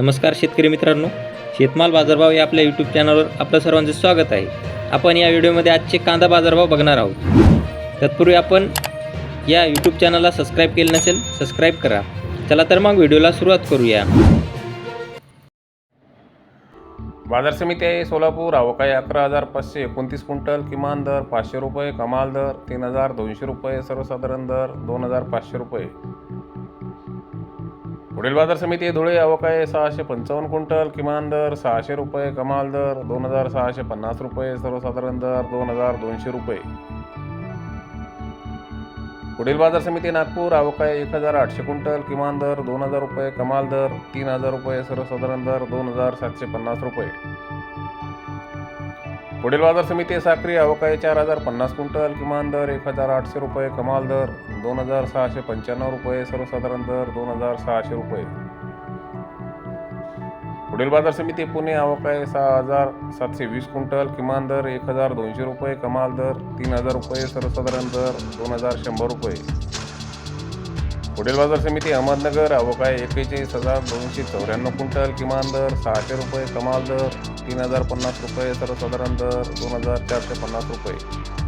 नमस्कार शेतकरी मित्रांनो शेतमाल बाजारभाव या आपल्या यूट्यूब चॅनलवर आपलं सर्वांचं स्वागत आहे. आपण या व्हिडिओमध्ये आजचे कांदा बाजारभाव बघणार आहोत. तत्पूर्वी आपण या यूट्यूब चॅनलला सबस्क्राईब केलं नसेल सबस्क्राईब करा. चला तर मग व्हिडिओला सुरुवात करूया. बाजार समिती आहे सोलापूर अवकाळी अकरा हजार पाचशे एकोणतीस क्विंटल किमान दर पाचशे रुपये कमाल दर तीन हजार दोनशे रुपये सर्वसाधारण दर दोन हजार पाचशे रुपये. पुढील बाजार समिती धुळे अवकाय सहाशे पंचावन्न क्विंटल किमान दर सहाशे रुपये कमाल दर दोन हजार सहाशे पन्नास रुपये सर्वसाधारण दर दोन हजार दोनशे रुपये. पुढील बाजार समिती नागपूर अवकाय एक हजार आठशे क्विंटल किमान दर दोन हजार रुपये कमाल दर तीन हजार रुपये सर्वसाधारण दर दोन हजार सातशे पन्नास रुपये. पुढील बाजार समिती साखरी अवकाळी चार हजार पन्नास क्विंटल किमान दर एक हजार आठशे रुपये कमाल दर दोन हजार सहाशे पंच्याण्णव रुपये सर्वसाधारण दर दोन हजार सहाशे रुपये. पुढील बाजार समिती पुणे अवकाळी सहा हजार सातशे वीस क्विंटल किमान दर एक हजार दोनशे रुपये कमाल दर तीन हजार रुपये सर्वसाधारण दर दोन हजार शंभर रुपये. पुढील बाजार समिती अहमदनगर अवकाळी एकेचाळीस हजार दोनशे चौऱ्याण्णव क्विंटल किमान दर सहाशे रुपये कमाल दर तीन हजार पन्नास रुपये सर्वसाधारण दर दोन हजार चारशे पन्नास रुपये.